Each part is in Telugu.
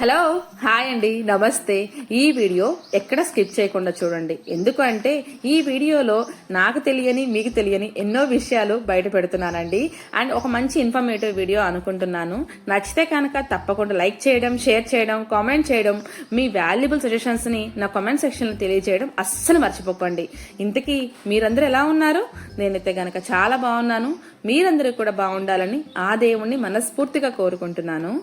హలో హాయ్ అండి నమస్తే. ఈ వీడియో ఎక్కడ స్కిప్ చేయకుండా చూడండి. ఎందుకు అంటే ఈ వీడియోలో నాకు తెలియని మీకు తెలియని ఎన్నో విషయాలు బయట పెడుతున్నానండి. అండ్ ఒక మంచి ఇన్ఫర్మేటివ్ వీడియో అనుకుంటున్నాను. నచ్చితే కనుక తప్పకుండా లైక్ చేయడం షేర్ చేయడం కామెంట్ చేయడం మీ వాల్యుబుల్ సజెషన్స్ని నా కామెంట్ సెక్షన్లో తెలియజేయడం అస్సలు మర్చిపోకండి. ఇంతకీ మీరందరూ ఎలా ఉన్నారు? నేనైతే గనక చాలా బాగున్నాను. మీరందరూ కూడా బాగుండాలని ఆ దేవుణ్ణి మనస్ఫూర్తిగా కోరుకుంటున్నాను.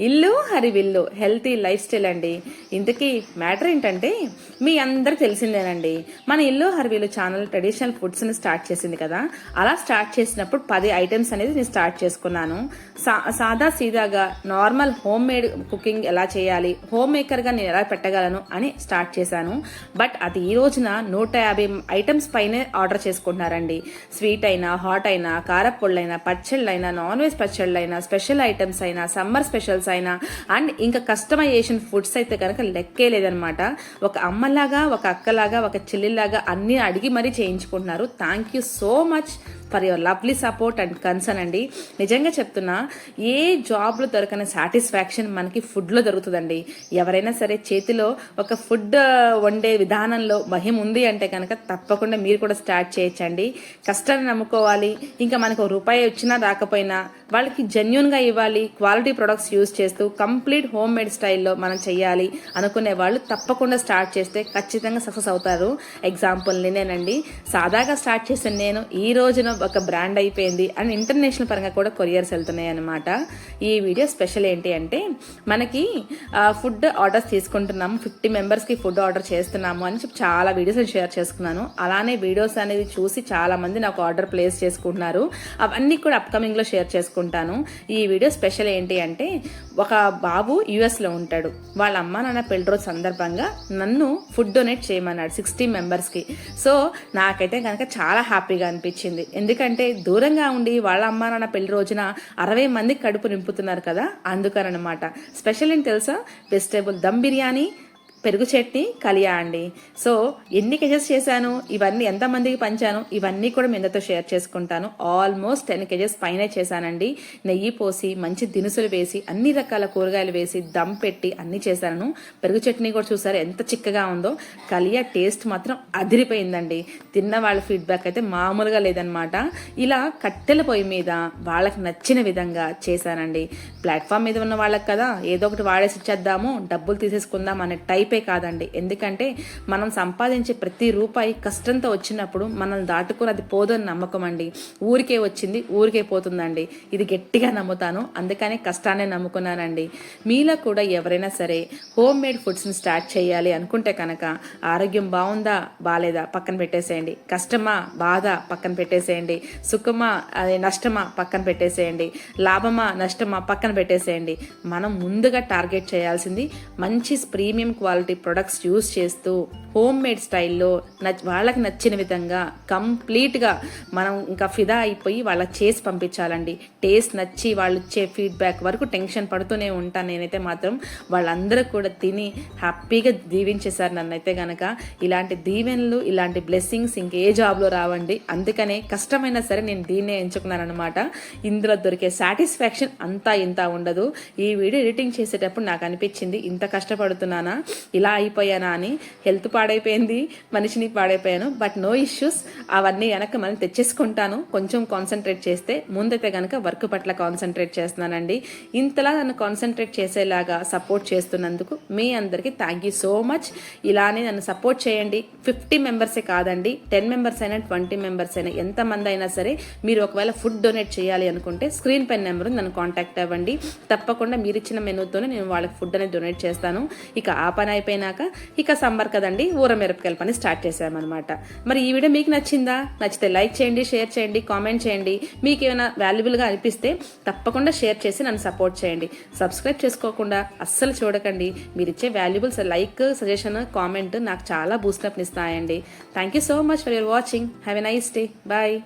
ఇల్లు హరివిల్లు హెల్తీ లైఫ్ స్టైల్ అండి. ఇంతకీ మ్యాటర్ ఏంటంటే మీ అందరికి తెలిసిందేనండి. మన ఇల్లు హరివిల్లు ఛానల్ ట్రెడిషనల్ ఫుడ్స్ని స్టార్ట్ చేసింది కదా. అలా స్టార్ట్ చేసినప్పుడు పది ఐటమ్స్ అనేది నేను స్టార్ట్ చేసుకున్నాను. సా సాదా సీదాగా నార్మల్ హోమ్ మేడ్ కుకింగ్ ఎలా చేయాలి హోమ్ మేకర్గా నేను ఎలా పెట్టగలను అని స్టార్ట్ చేశాను. బట్ అది ఈ రోజున నూట యాభై ఐటమ్స్ పైనే ఆర్డర్ చేసుకుంటున్నారండి. స్వీట్ అయినా హాట్ అయినా కారపొళ్ళైనా పచ్చళ్ళైనా నాన్ వెజ్ పచ్చళ్ళైనా స్పెషల్ ఐటమ్స్ అయినా సమ్మర్ స్పెషల్స్ అయినా. అండ్ ఇంకా కస్టమైజేషన్ ఫుడ్స్ అయితే కనుక లెక్కే లేదనమాట. ఒక అమ్మలాగా ఒక అక్కలాగా ఒక చెల్లిలాగా అన్ని అడిగి మరీ చేయించుకుంటున్నారు. Thank you so much for your lovely support and concern అండి. నిజంగా చెప్తున్నా ఏ జాబ్లో దొరకని సాటిస్ఫాక్షన్ మనకి ఫుడ్లో దొరుకుతుందండి. ఎవరైనా సరే చేతిలో ఒక ఫుడ్ uh, వండే విధానంలో భయం ఉంది అంటే కనుక తప్పకుండా మీరు కూడా స్టార్ట్ చేయొచ్చండి. కష్టాన్ని నమ్ముకోవాలి. ఇంకా మనకు ఒక రూపాయి వచ్చినా రాకపోయినా వాళ్ళకి జెన్యున్గా ఇవ్వాలి. క్వాలిటీ ప్రొడక్ట్స్ యూజ్ చేస్తూ కంప్లీట్ హోమ్ మేడ్ స్టైల్లో మనం చేయాలి అనుకునే వాళ్ళు తప్పకుండా స్టార్ట్ చేస్తే ఖచ్చితంగా సక్సెస్ అవుతారు. ఎగ్జాంపుల్ నేనండి. సాదాగా స్టార్ట్ చేసిన నేను ఈ రోజున ఒక బ్రాండ్ అయిపోయింది అండ్ ఇంటర్నేషనల్ పరంగా కూడా కొరియర్స్ వెళ్తున్నాయి అనమాట ఈ వీడియో స్పెషల్ ఏంటి అంటే మనకి ఫుడ్ ఆర్డర్స్ తీసుకుంటున్నాము ఫిఫ్టీ మెంబర్స్కి ఫుడ్ ఆర్డర్ చేస్తున్నాము అని చెప్పి చాలా వీడియోస్ షేర్ చేసుకున్నాను. అలానే వీడియోస్ అనేది చూసి చాలామంది నాకు ఆర్డర్ ప్లేస్ చేసుకుంటున్నారు. అవన్నీ కూడా అప్కమింగ్లో షేర్ చేసుకుంటాను. ఈ వీడియో స్పెషల్ ఏంటి అంటే ఒక బాబు యుఎస్లో ఉంటాడు. వాళ్ళ అమ్మ నాన్న పెళ్ళి రోజు సందర్భంగా నన్ను ఫుడ్ డొనేట్ చేయమన్నాడు సిక్స్టీ మెంబర్స్కి సో నాకైతే కనుక చాలా హ్యాపీగా అనిపించింది. ఎందుకంటే దూరంగా ఉండి వాళ్ళ అమ్మ నాన్న పెళ్ళి రోజున అరవై మందికి కడుపు నింపుతున్నారు కదా అందుకనమాట స్పెషల్ ఏంటి తెలుసా? వెజిటేబుల్ దమ్ బిర్యానీ పెరుగు చట్నీ కలియా అండి. సో ఎన్ని కేజెస్ చేశాను ఇవన్నీ ఎంతమందికి పంచాను ఇవన్నీ కూడా మీ షేర్ చేసుకుంటాను. ఆల్మోస్ట్ టెన్ కేజెస్ పైనే చేశానండి. నెయ్యి పోసి మంచి దినుసులు వేసి అన్ని రకాల కూరగాయలు వేసి దమ్ పెట్టి అన్ని చేశాను. పెరుగు చట్నీ కూడా చూసారు ఎంత చిక్కగా ఉందో. కలియా టేస్ట్ మాత్రం అదిరిపోయిందండి. తిన్న వాళ్ళ ఫీడ్బ్యాక్ అయితే మామూలుగా లేదనమాట ఇలా కట్టెల పొయ్యి మీద వాళ్ళకి నచ్చిన విధంగా చేశానండి. ప్లాట్ఫామ్ మీద ఉన్న వాళ్ళకి కదా ఏదో ఒకటి వాడేసి ఇచ్చేద్దాము డబ్బులు తీసేసుకుందాం అనే టైప్ రూపాయి కాదండి. ఎందుకంటే మనం సంపాదించే ప్రతి రూపాయి కష్టంతో వచ్చినప్పుడు మనల్ని దాటుకుని అది పోదని నమ్మకం అండి. ఊరికే వచ్చింది ఊరికే పోతుందండి. ఇది గట్టిగా నమ్ముతాను. అందుకనే కష్టాన్ని నమ్ముకున్నానండి. మీలో కూడా ఎవరైనా సరే హోమ్ మేడ్ ఫుడ్స్ని స్టార్ట్ చేయాలి అనుకుంటే కనుక ఆరోగ్యం బాగుందా బాగాలేదా పక్కన పెట్టేసేయండి. కష్టమా బాధ పక్కన పెట్టేసేయండి. సుఖమా అదే నష్టమా పక్కన పెట్టేసేయండి. లాభమా నష్టమా పక్కన పెట్టేసేయండి. మనం ముందుగా టార్గెట్ చేయాల్సింది మంచి premium quality quality products use చేస్తూ హోమ్ మేడ్ స్టైల్లో వాళ్ళకి నచ్చిన విధంగా కంప్లీట్గా మనం ఇంకా ఫిదా అయిపోయి వాళ్ళకి చేసి పంపించాలండి. టేస్ట్ నచ్చి వాళ్ళు ఇచ్చే ఫీడ్బ్యాక్ వరకు టెన్షన్ పడుతూనే ఉంటాను. నేనైతే మాత్రం వాళ్ళందరూ కూడా తిని హ్యాపీగా దీవించేశారు నన్నైతే గనక. ఇలాంటి దీవెనలు ఇలాంటి బ్లెస్సింగ్స్ ఇంకే జాబ్లో రావండి. అందుకనే కష్టమైనా సరే నేను దీన్నే ఎంచుకున్నానమాట ఇందులో దొరికే సాటిస్ఫాక్షన్ అంతా ఇంత ఉండదు. ఈ వీడియో ఎడిటింగ్ చేసేటప్పుడు నాకు అనిపించింది ఇంత కష్టపడుతున్నానా ఇలా అయిపోయానా అని హెల్త్ పాడైపోయింది మనిషిని పాడైపోయాను. బట్ నో ఇష్యూస్ అవన్నీ వెనక మనం తెచ్చేసుకుంటాను. కొంచెం కాన్సన్ట్రేట్ చేస్తే ముందైతే కనుక వర్క్ పట్ల కాన్సన్ట్రేట్ చేస్తున్నానండి. ఇంతలా నన్ను కాన్సన్ట్రేట్ చేసేలాగా సపోర్ట్ చేస్తున్నందుకు మీ అందరికీ థ్యాంక్ యూ సో మచ్ ఇలానే నన్ను సపోర్ట్ చేయండి. ఫిఫ్టీ మెంబర్సే కాదండి. టెన్ మెంబర్స్ అయినా ట్వంటీ మెంబర్స్ అయినా ఎంతమంది అయినా సరే మీరు ఒకవేళ ఫుడ్ డొనేట్ చేయాలి అనుకుంటే స్క్రీన్ పైన నెంబర్ నన్ను కాంటాక్ట్ అవ్వండి. తప్పకుండా మీరు ఇచ్చిన మెనూతోనే నేను వాళ్ళకి ఫుడ్ అనేది డొనేట్ చేస్తాను. ఇక ఆ పని అయిపోయినాక ఇక సమ్మర్ కదండి. ఊర మిరపకాయల పని స్టార్ట్ చేసామన్నమాట మరి ఈ వీడియో మీకు నచ్చిందా? నచ్చితే లైక్ చేయండి షేర్ చేయండి కామెంట్ చేయండి. మీకు ఏమైనా వాల్యుబుల్గా అనిపిస్తే తప్పకుండా షేర్ చేసి నన్ను సపోర్ట్ చేయండి. సబ్స్క్రైబ్ చేసుకోకుండా అస్సలు చూడకండి. మీరు ఇచ్చే వాల్యుబుల్స్ లైక్ సజెషన్ కామెంట్ నాకు చాలా బూస్టప్ని ఇస్తాయండి. Thank you so much for your watching have a nice day bye